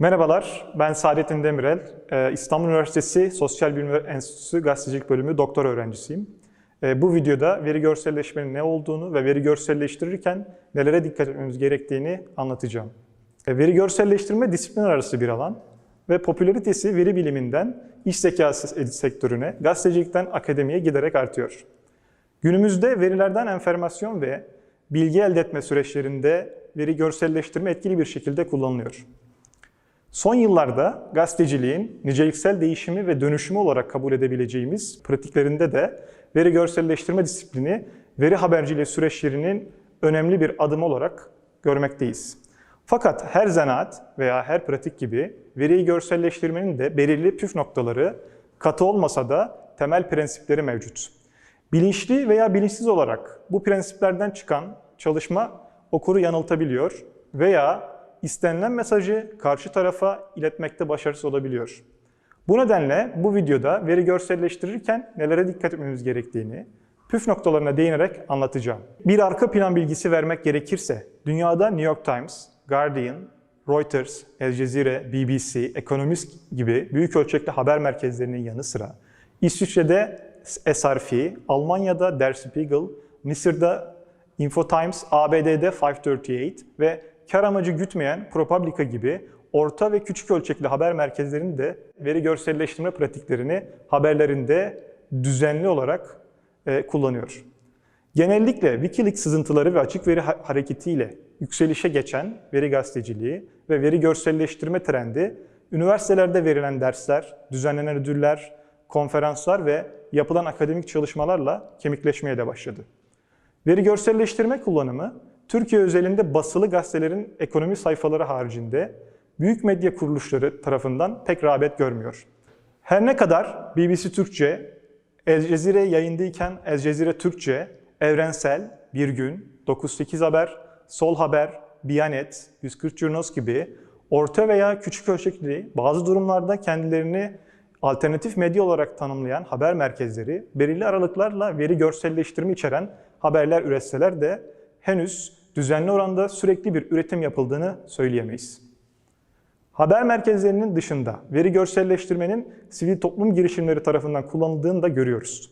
Merhabalar, ben Saadettin Demirel. Ee, İstanbul Üniversitesi Sosyal Bilimler Enstitüsü Gazetecilik Bölümü doktor öğrencisiyim. Ee, Bu videoda veri görselleşmenin ne olduğunu ve veri görselleştirirken nelere dikkat etmemiz gerektiğini anlatacağım. Ee, Veri görselleştirme disiplinler arası bir alan ve popülaritesi veri biliminden iş zekası sektörüne, gazetecilikten akademiye giderek artıyor. Günümüzde verilerden enformasyon ve bilgi elde etme süreçlerinde veri görselleştirme etkili bir şekilde kullanılıyor. Son yıllarda gazeteciliğin niceliksel değişimi ve dönüşümü olarak kabul edebileceğimiz pratiklerinde de veri görselleştirme disiplini veri haberciliği süreçlerinin önemli bir adım olarak görmekteyiz. Fakat her zanaat veya her pratik gibi veriyi görselleştirmenin de belirli püf noktaları katı olmasa da temel prensipleri mevcut. Bilinçli veya bilinçsiz olarak bu prensiplerden çıkan çalışma okuru yanıltabiliyor veya istenilen mesajı karşı tarafa iletmekte başarısız olabiliyor. Bu nedenle bu videoda veri görselleştirirken nelere dikkat etmemiz gerektiğini, püf noktalarına değinerek anlatacağım. Bir arka plan bilgisi vermek gerekirse, dünyada New York Times, Guardian, Reuters, El Cezire, BBC, Economist gibi büyük ölçekli haber merkezlerinin yanı sıra İsviçre'de SRF, Almanya'da Der Spiegel, Mısır'da Infotimes, ABD'de 538 ve kar amacı gütmeyen ProPublica gibi orta ve küçük ölçekli haber merkezlerinin de veri görselleştirme pratiklerini haberlerinde düzenli olarak e, kullanıyor. Genellikle Wikileaks sızıntıları ve açık veri ha- hareketiyle yükselişe geçen veri gazeteciliği ve veri görselleştirme trendi, üniversitelerde verilen dersler, düzenlenen ödüller, konferanslar ve yapılan akademik çalışmalarla kemikleşmeye de başladı. Veri görselleştirme kullanımı, Türkiye özelinde basılı gazetelerin ekonomi sayfaları haricinde büyük medya kuruluşları tarafından pek rağbet görmüyor. Her ne kadar BBC Türkçe, El Cezire yayındayken El Cezire Türkçe, Evrensel, Bir Gün, 98 Haber, Sol Haber, Biyanet, 140 Journos gibi orta veya küçük ölçekli bazı durumlarda kendilerini alternatif medya olarak tanımlayan haber merkezleri belirli aralıklarla veri görselleştirme içeren haberler üretseler de henüz düzenli oranda sürekli bir üretim yapıldığını söyleyemeyiz. Haber merkezlerinin dışında veri görselleştirmenin sivil toplum girişimleri tarafından kullanıldığını da görüyoruz.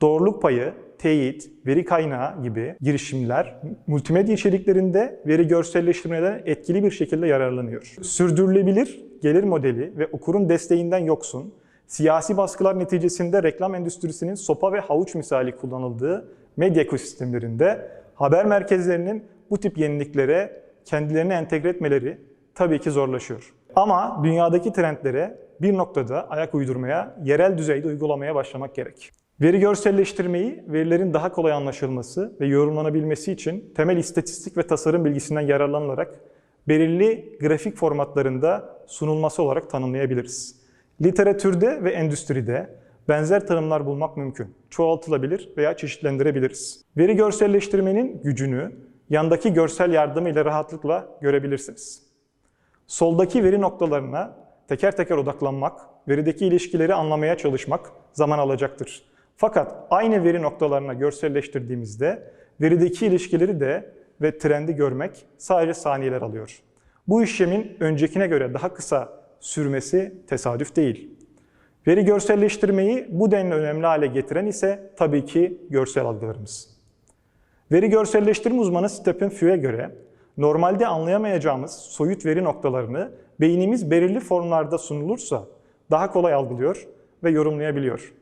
Doğruluk payı, teyit, veri kaynağı gibi girişimler multimedya içeriklerinde veri görselleştirmeden etkili bir şekilde yararlanıyor. Sürdürülebilir gelir modeli ve okurun desteğinden yoksun, siyasi baskılar neticesinde reklam endüstrisinin sopa ve havuç misali kullanıldığı medya ekosistemlerinde haber merkezlerinin bu tip yeniliklere kendilerini entegre etmeleri tabii ki zorlaşıyor. Ama dünyadaki trendlere bir noktada ayak uydurmaya, yerel düzeyde uygulamaya başlamak gerek. Veri görselleştirmeyi, verilerin daha kolay anlaşılması ve yorumlanabilmesi için temel istatistik ve tasarım bilgisinden yararlanılarak belirli grafik formatlarında sunulması olarak tanımlayabiliriz. Literatürde ve endüstride benzer tanımlar bulmak mümkün. Çoğaltılabilir veya çeşitlendirebiliriz. Veri görselleştirmenin gücünü yandaki görsel yardımı ile rahatlıkla görebilirsiniz. Soldaki veri noktalarına teker teker odaklanmak, verideki ilişkileri anlamaya çalışmak zaman alacaktır. Fakat aynı veri noktalarına görselleştirdiğimizde verideki ilişkileri de ve trendi görmek sadece saniyeler alıyor. Bu işlemin öncekine göre daha kısa sürmesi tesadüf değil. Veri görselleştirmeyi bu denli önemli hale getiren ise tabii ki görsel algılarımız. Veri görselleştirme uzmanı Stephen Few'e göre normalde anlayamayacağımız soyut veri noktalarını beynimiz belirli formlarda sunulursa daha kolay algılıyor ve yorumlayabiliyor.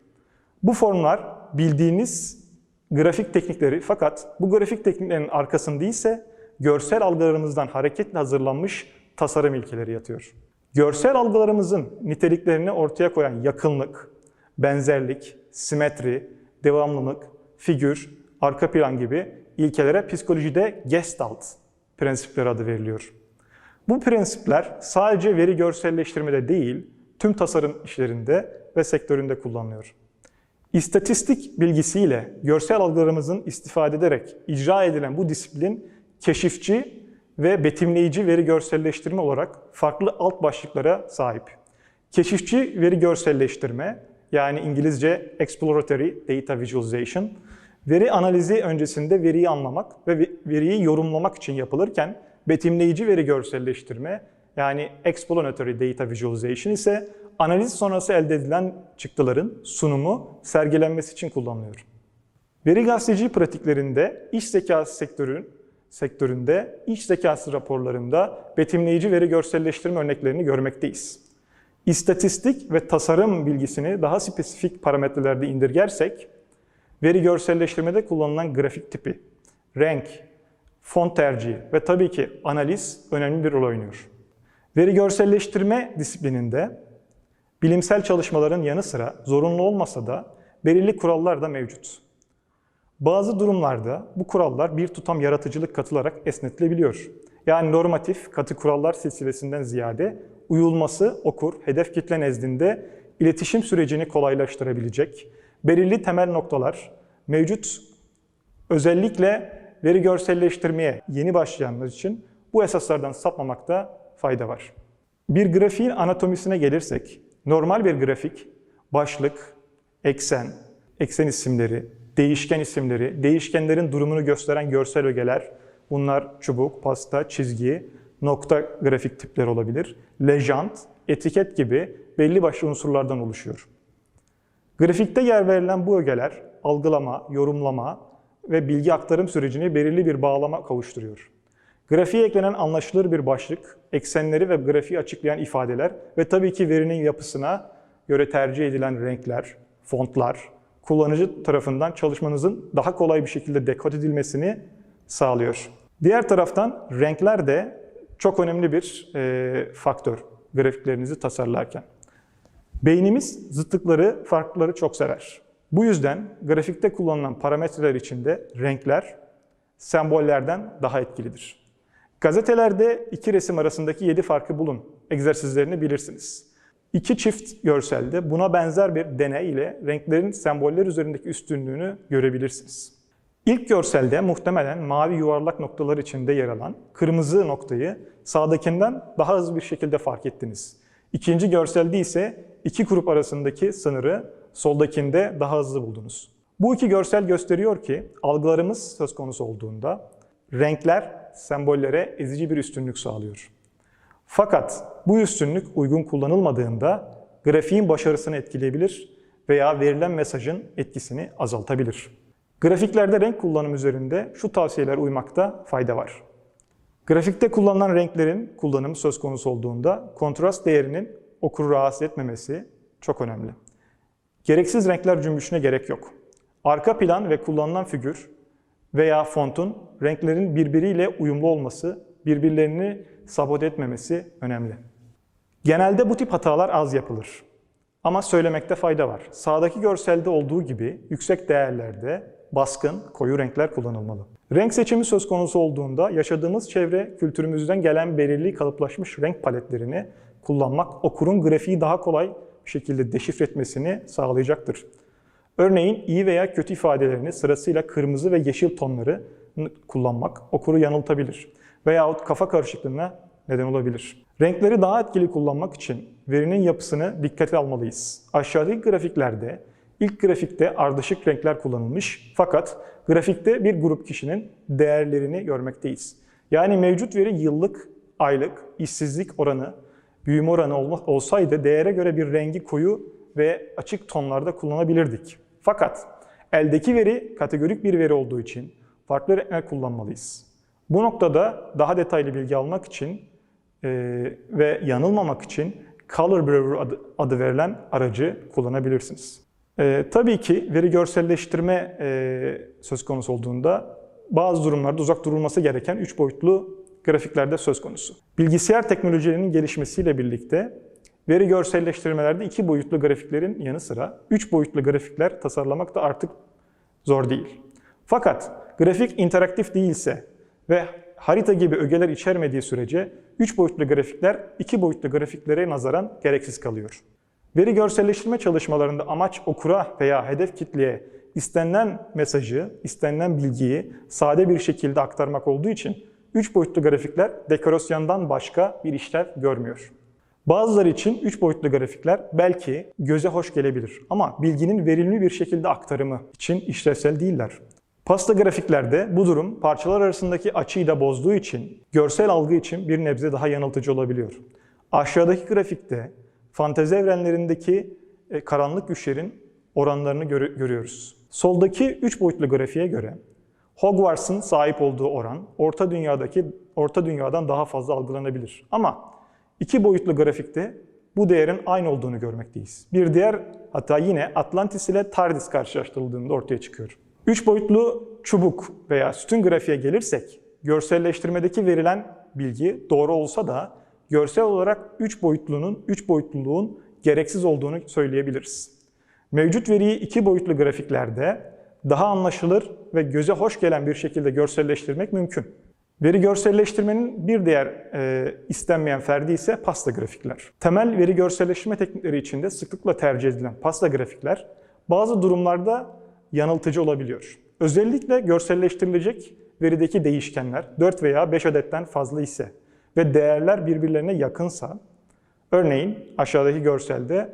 Bu formlar bildiğiniz grafik teknikleri fakat bu grafik tekniklerin arkasında ise görsel algılarımızdan hareketle hazırlanmış tasarım ilkeleri yatıyor. Görsel algılarımızın niteliklerini ortaya koyan yakınlık, benzerlik, simetri, devamlılık, figür, arka plan gibi ilkelere psikolojide gestalt prensipleri adı veriliyor. Bu prensipler sadece veri görselleştirmede değil, tüm tasarım işlerinde ve sektöründe kullanılıyor. İstatistik bilgisiyle görsel algılarımızın istifade ederek icra edilen bu disiplin keşifçi ve betimleyici veri görselleştirme olarak farklı alt başlıklara sahip. Keşifçi veri görselleştirme yani İngilizce exploratory data visualization veri analizi öncesinde veriyi anlamak ve veriyi yorumlamak için yapılırken betimleyici veri görselleştirme yani explanatory data visualization ise analiz sonrası elde edilen çıktıların sunumu, sergilenmesi için kullanılıyor. Veri gazeteciliği pratiklerinde iş zekası sektörün sektöründe iş zekası raporlarında betimleyici veri görselleştirme örneklerini görmekteyiz. İstatistik ve tasarım bilgisini daha spesifik parametrelerde indirgersek, veri görselleştirmede kullanılan grafik tipi, renk, font tercihi ve tabii ki analiz önemli bir rol oynuyor. Veri görselleştirme disiplininde bilimsel çalışmaların yanı sıra zorunlu olmasa da belirli kurallar da mevcut. Bazı durumlarda bu kurallar bir tutam yaratıcılık katılarak esnetilebiliyor. Yani normatif katı kurallar silsilesinden ziyade uyulması okur, hedef kitle nezdinde iletişim sürecini kolaylaştırabilecek belirli temel noktalar mevcut. Özellikle veri görselleştirmeye yeni başlayanlar için bu esaslardan sapmamakta fayda var. Bir grafiğin anatomisine gelirsek, normal bir grafik başlık, eksen, eksen isimleri, değişken isimleri, değişkenlerin durumunu gösteren görsel ögeler, bunlar çubuk, pasta, çizgi, nokta grafik tipleri olabilir, lejant, etiket gibi belli başlı unsurlardan oluşuyor. Grafikte yer verilen bu ögeler algılama, yorumlama ve bilgi aktarım sürecini belirli bir bağlama kavuşturuyor. Grafiğe eklenen anlaşılır bir başlık, eksenleri ve grafiği açıklayan ifadeler ve tabii ki verinin yapısına göre tercih edilen renkler, fontlar, kullanıcı tarafından çalışmanızın daha kolay bir şekilde dekod edilmesini sağlıyor. Diğer taraftan renkler de çok önemli bir e, faktör grafiklerinizi tasarlarken. Beynimiz zıtlıkları, farklıları çok sever. Bu yüzden grafikte kullanılan parametreler içinde renkler sembollerden daha etkilidir. Gazetelerde iki resim arasındaki 7 farkı bulun egzersizlerini bilirsiniz. İki çift görselde buna benzer bir deney ile renklerin semboller üzerindeki üstünlüğünü görebilirsiniz. İlk görselde muhtemelen mavi yuvarlak noktalar içinde yer alan kırmızı noktayı sağdakinden daha hızlı bir şekilde fark ettiniz. İkinci görselde ise iki grup arasındaki sınırı soldakinde daha hızlı buldunuz. Bu iki görsel gösteriyor ki algılarımız söz konusu olduğunda renkler sembollere ezici bir üstünlük sağlıyor. Fakat bu üstünlük uygun kullanılmadığında grafiğin başarısını etkileyebilir veya verilen mesajın etkisini azaltabilir. Grafiklerde renk kullanım üzerinde şu tavsiyeler uymakta fayda var. Grafikte kullanılan renklerin kullanımı söz konusu olduğunda kontrast değerinin okuru rahatsız etmemesi çok önemli. Gereksiz renkler cümbüşüne gerek yok. Arka plan ve kullanılan figür veya fontun renklerin birbiriyle uyumlu olması, birbirlerini sabote etmemesi önemli. Genelde bu tip hatalar az yapılır. Ama söylemekte fayda var. Sağdaki görselde olduğu gibi yüksek değerlerde baskın, koyu renkler kullanılmalı. Renk seçimi söz konusu olduğunda yaşadığımız çevre kültürümüzden gelen belirli kalıplaşmış renk paletlerini kullanmak okurun grafiği daha kolay bir şekilde deşifre etmesini sağlayacaktır. Örneğin iyi veya kötü ifadelerini sırasıyla kırmızı ve yeşil tonları kullanmak okuru yanıltabilir veyahut kafa karışıklığına neden olabilir. Renkleri daha etkili kullanmak için verinin yapısını dikkate almalıyız. Aşağıdaki grafiklerde ilk grafikte ardışık renkler kullanılmış fakat grafikte bir grup kişinin değerlerini görmekteyiz. Yani mevcut veri yıllık, aylık, işsizlik oranı, büyüme oranı olsaydı değere göre bir rengi koyu ve açık tonlarda kullanabilirdik. Fakat eldeki veri kategorik bir veri olduğu için farklı renkler kullanmalıyız. Bu noktada daha detaylı bilgi almak için e, ve yanılmamak için Color Brewer adı, adı verilen aracı kullanabilirsiniz. E, tabii ki veri görselleştirme e, söz konusu olduğunda bazı durumlarda uzak durulması gereken 3 boyutlu grafiklerde söz konusu. Bilgisayar teknolojilerinin gelişmesiyle birlikte veri görselleştirmelerde 2 boyutlu grafiklerin yanı sıra 3 boyutlu grafikler tasarlamak da artık zor değil. Fakat grafik interaktif değilse ve harita gibi ögeler içermediği sürece 3 boyutlu grafikler 2 boyutlu grafiklere nazaran gereksiz kalıyor. Veri görselleştirme çalışmalarında amaç okura veya hedef kitleye istenilen mesajı, istenilen bilgiyi sade bir şekilde aktarmak olduğu için 3 boyutlu grafikler dekorasyondan başka bir işlev görmüyor. Bazıları için 3 boyutlu grafikler belki göze hoş gelebilir ama bilginin verimli bir şekilde aktarımı için işlevsel değiller. Pasta grafiklerde bu durum parçalar arasındaki açıyı da bozduğu için görsel algı için bir nebze daha yanıltıcı olabiliyor. Aşağıdaki grafikte fantezi evrenlerindeki e, karanlık güçlerin oranlarını görü- görüyoruz. Soldaki 3 boyutlu grafiğe göre Hogwarts'ın sahip olduğu oran Orta Dünya'daki Orta Dünya'dan daha fazla algılanabilir. Ama iki boyutlu grafikte bu değerin aynı olduğunu görmekteyiz. Bir diğer hatta yine Atlantis ile TARDIS karşılaştırıldığında ortaya çıkıyor. Üç boyutlu çubuk veya sütun grafiğe gelirsek görselleştirmedeki verilen bilgi doğru olsa da görsel olarak üç boyutlunun, üç boyutluluğun gereksiz olduğunu söyleyebiliriz. Mevcut veriyi iki boyutlu grafiklerde daha anlaşılır ve göze hoş gelen bir şekilde görselleştirmek mümkün. Veri görselleştirmenin bir diğer e, istenmeyen ferdi ise pasta grafikler. Temel veri görselleştirme teknikleri içinde sıklıkla tercih edilen pasta grafikler bazı durumlarda yanıltıcı olabiliyor. Özellikle görselleştirilecek verideki değişkenler 4 veya 5 adetten fazla ise ve değerler birbirlerine yakınsa, örneğin aşağıdaki görselde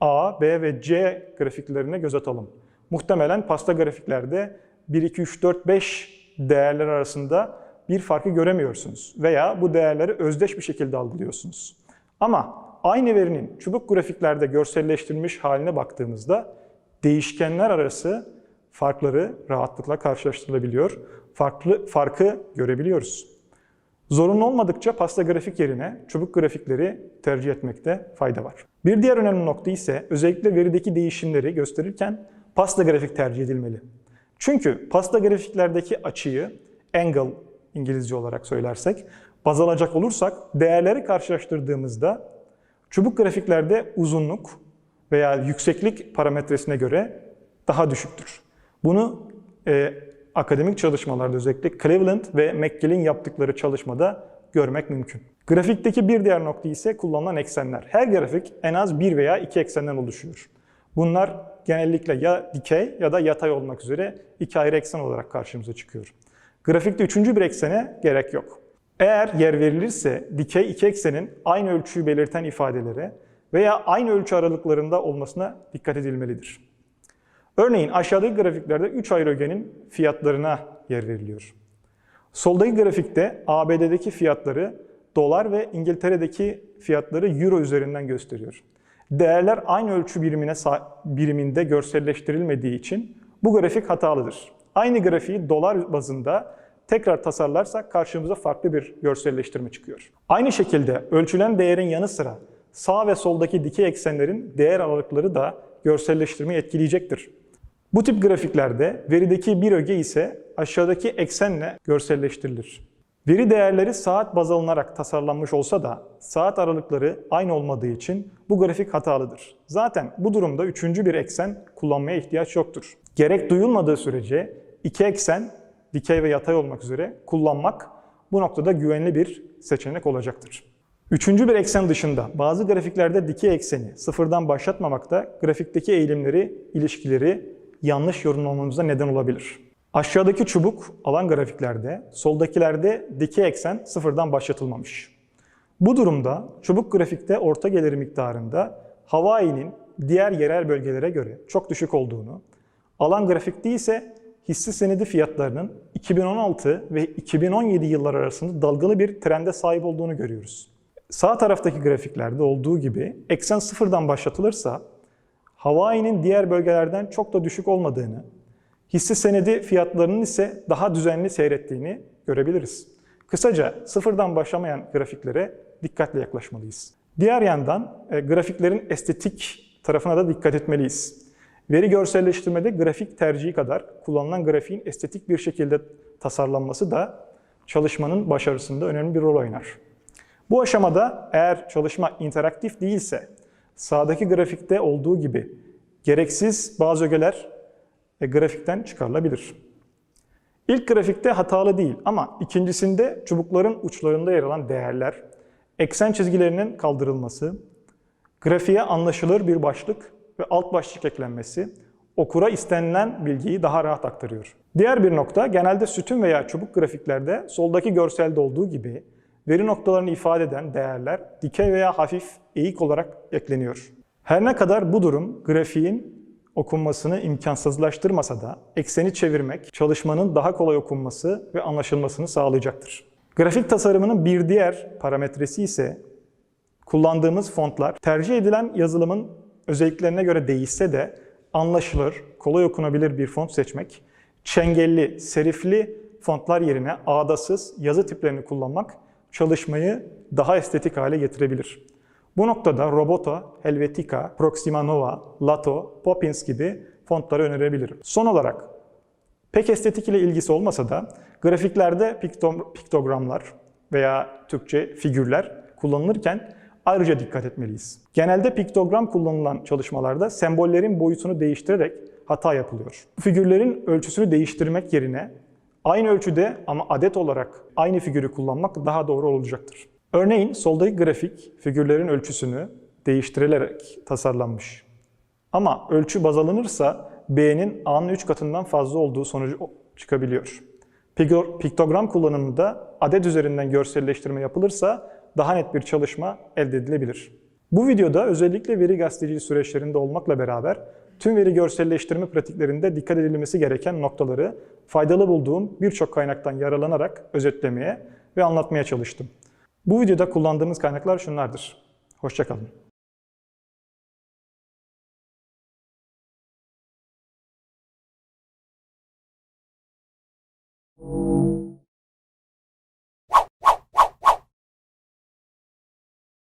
A, B ve C grafiklerine göz atalım. Muhtemelen pasta grafiklerde 1, 2, 3, 4, 5 değerler arasında bir farkı göremiyorsunuz veya bu değerleri özdeş bir şekilde algılıyorsunuz. Ama aynı verinin çubuk grafiklerde görselleştirilmiş haline baktığımızda değişkenler arası farkları rahatlıkla karşılaştırılabiliyor. Farklı farkı görebiliyoruz. Zorunlu olmadıkça pasta grafik yerine çubuk grafikleri tercih etmekte fayda var. Bir diğer önemli nokta ise özellikle verideki değişimleri gösterirken pasta grafik tercih edilmeli. Çünkü pasta grafiklerdeki açıyı angle İngilizce olarak söylersek baz alacak olursak değerleri karşılaştırdığımızda çubuk grafiklerde uzunluk veya yükseklik parametresine göre daha düşüktür. Bunu e, akademik çalışmalarda özellikle Cleveland ve McGill'in yaptıkları çalışmada görmek mümkün. Grafikteki bir diğer nokta ise kullanılan eksenler. Her grafik en az bir veya iki eksenden oluşuyor. Bunlar genellikle ya dikey ya da yatay olmak üzere iki ayrı eksen olarak karşımıza çıkıyor. Grafikte üçüncü bir eksene gerek yok. Eğer yer verilirse dikey iki eksenin aynı ölçüyü belirten ifadelere veya aynı ölçü aralıklarında olmasına dikkat edilmelidir. Örneğin aşağıdaki grafiklerde 3 ayrı ögenin fiyatlarına yer veriliyor. Soldaki grafikte ABD'deki fiyatları dolar ve İngiltere'deki fiyatları euro üzerinden gösteriyor. Değerler aynı ölçü birimine biriminde görselleştirilmediği için bu grafik hatalıdır. Aynı grafiği dolar bazında tekrar tasarlarsak karşımıza farklı bir görselleştirme çıkıyor. Aynı şekilde ölçülen değerin yanı sıra sağ ve soldaki dikey eksenlerin değer aralıkları da görselleştirmeyi etkileyecektir. Bu tip grafiklerde verideki bir öge ise aşağıdaki eksenle görselleştirilir. Veri değerleri saat baz alınarak tasarlanmış olsa da saat aralıkları aynı olmadığı için bu grafik hatalıdır. Zaten bu durumda üçüncü bir eksen kullanmaya ihtiyaç yoktur. Gerek duyulmadığı sürece iki eksen, dikey ve yatay olmak üzere kullanmak bu noktada güvenli bir seçenek olacaktır. Üçüncü bir eksen dışında bazı grafiklerde dikey ekseni sıfırdan başlatmamak da grafikteki eğilimleri, ilişkileri yanlış yorumlamamıza neden olabilir. Aşağıdaki çubuk alan grafiklerde, soldakilerde dikey eksen sıfırdan başlatılmamış. Bu durumda çubuk grafikte orta geliri miktarında Hawaii'nin diğer yerel bölgelere göre çok düşük olduğunu, alan grafikte ise hisse senedi fiyatlarının 2016 ve 2017 yıllar arasında dalgalı bir trende sahip olduğunu görüyoruz. Sağ taraftaki grafiklerde olduğu gibi eksen sıfırdan başlatılırsa Hawaii'nin diğer bölgelerden çok da düşük olmadığını, hisse senedi fiyatlarının ise daha düzenli seyrettiğini görebiliriz. Kısaca sıfırdan başlamayan grafiklere dikkatle yaklaşmalıyız. Diğer yandan e, grafiklerin estetik tarafına da dikkat etmeliyiz. Veri görselleştirmede grafik tercihi kadar kullanılan grafiğin estetik bir şekilde tasarlanması da çalışmanın başarısında önemli bir rol oynar. Bu aşamada eğer çalışma interaktif değilse sağdaki grafikte olduğu gibi gereksiz bazı ögeler e, grafikten çıkarılabilir. İlk grafikte hatalı değil ama ikincisinde çubukların uçlarında yer alan değerler, eksen çizgilerinin kaldırılması, grafiğe anlaşılır bir başlık ve alt başlık eklenmesi okura istenilen bilgiyi daha rahat aktarıyor. Diğer bir nokta genelde sütun veya çubuk grafiklerde soldaki görselde olduğu gibi veri noktalarını ifade eden değerler dikey veya hafif eğik olarak ekleniyor. Her ne kadar bu durum grafiğin okunmasını imkansızlaştırmasa da ekseni çevirmek çalışmanın daha kolay okunması ve anlaşılmasını sağlayacaktır. Grafik tasarımının bir diğer parametresi ise kullandığımız fontlar tercih edilen yazılımın özelliklerine göre değişse de anlaşılır, kolay okunabilir bir font seçmek, çengelli, serifli fontlar yerine ağdasız yazı tiplerini kullanmak çalışmayı daha estetik hale getirebilir. Bu noktada Roboto, Helvetica, Proxima Nova, Lato, Poppins gibi fontları önerebilirim. Son olarak pek estetik ile ilgisi olmasa da grafiklerde piktogramlar veya Türkçe figürler kullanılırken ayrıca dikkat etmeliyiz. Genelde piktogram kullanılan çalışmalarda sembollerin boyutunu değiştirerek hata yapılıyor. Figürlerin ölçüsünü değiştirmek yerine aynı ölçüde ama adet olarak aynı figürü kullanmak daha doğru olacaktır. Örneğin soldaki grafik figürlerin ölçüsünü değiştirilerek tasarlanmış. Ama ölçü baz alınırsa B'nin A'nın 3 katından fazla olduğu sonucu çıkabiliyor. Piktogram kullanımında adet üzerinden görselleştirme yapılırsa daha net bir çalışma elde edilebilir. Bu videoda özellikle veri gazeteciliği süreçlerinde olmakla beraber tüm veri görselleştirme pratiklerinde dikkat edilmesi gereken noktaları faydalı bulduğum birçok kaynaktan yararlanarak özetlemeye ve anlatmaya çalıştım. Bu videoda kullandığımız kaynaklar şunlardır. Hoşçakalın.